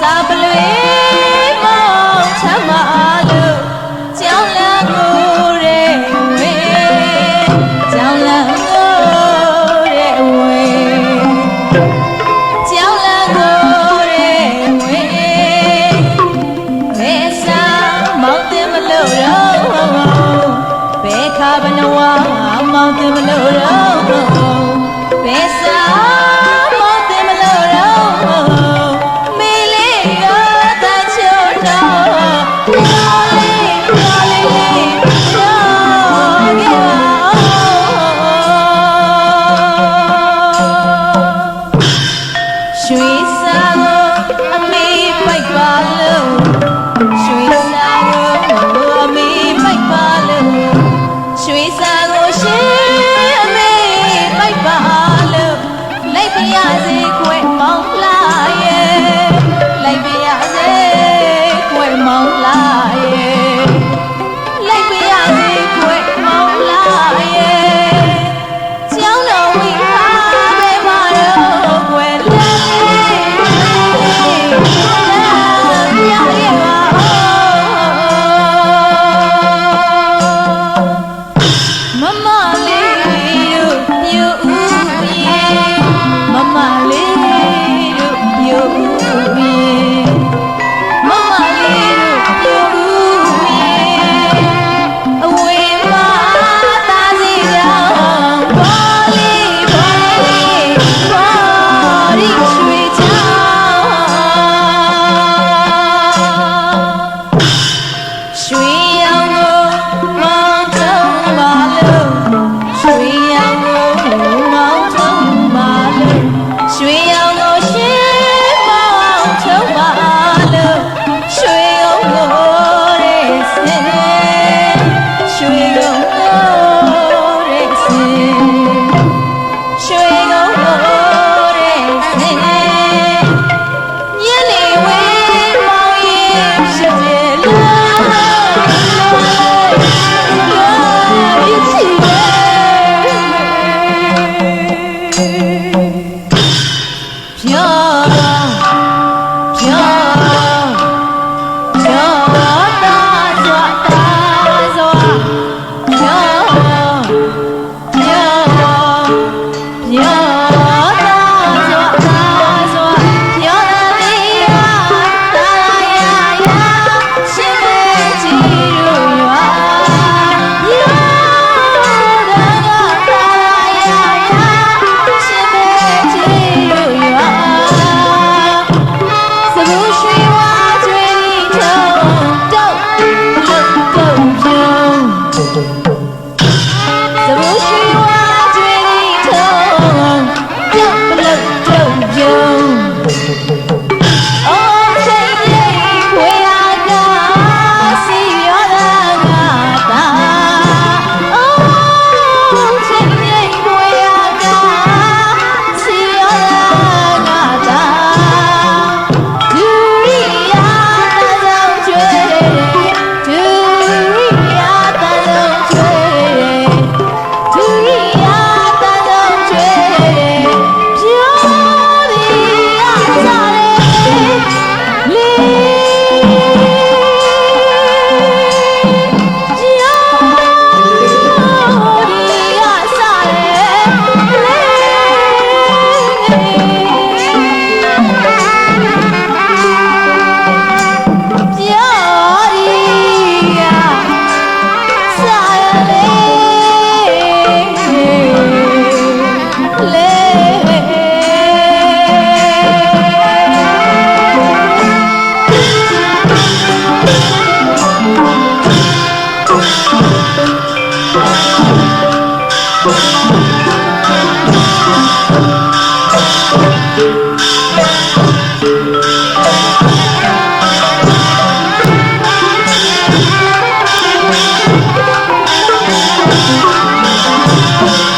စာပလွေမောင်ချမ်းမာသူကြောင်းလန်းကိုတဲ့ဝေကြောင်းလန်းကိုတဲ့ဝေကြောင်းလန်းကိုတဲ့ဝေမေစာမောင်တင်မလို့တော့ဘဲခါဘနဝမောင်တင်မလို့တော့ Bye.